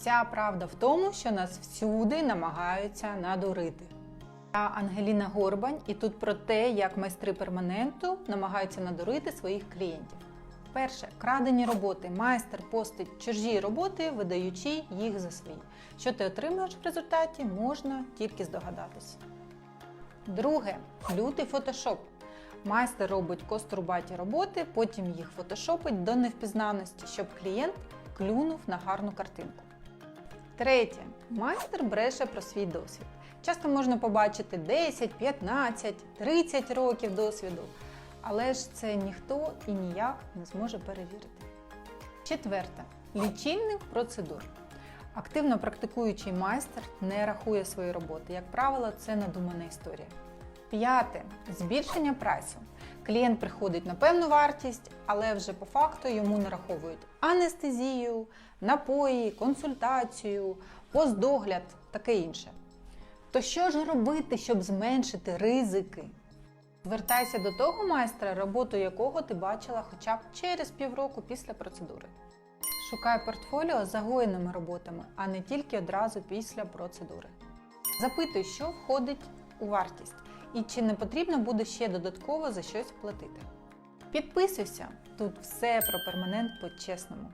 Вся правда в тому, що нас всюди намагаються надурити. Я Ангеліна Горбань, і тут про те, як майстри перманенту намагаються надурити своїх клієнтів. Перше, крадені роботи. Майстер постить чужі роботи, видаючи їх за свої. Що ти отримуєш в результаті, можна тільки здогадатися. Друге, лютий фотошоп. Майстер робить кострубаті роботи, потім їх фотошопить до невпізнаності, щоб клієнт клюнув на гарну картинку. Третє. Майстер бреше про свій досвід. Часто можна побачити 10, 15, 30 років досвіду, але ж це ніхто і ніяк не зможе перевірити. Четверте. Лічильник процедур. Активно практикуючий майстер не рахує свої роботи. Як правило, це надумана історія. П'яте збільшення прайсу. Клієнт приходить на певну вартість, але вже по факту йому нараховують анестезію, напої, консультацію, постдогляд, таке інше. То що ж робити, щоб зменшити ризики? Звертайся до того майстра, роботу якого ти бачила хоча б через півроку після процедури. Шукай портфоліо з загоєними роботами, а не тільки одразу після процедури. Запитуй, що входить у вартість і чи не потрібно буде ще додатково за щось платити. Підписуйся, тут все про перманент по-чесному.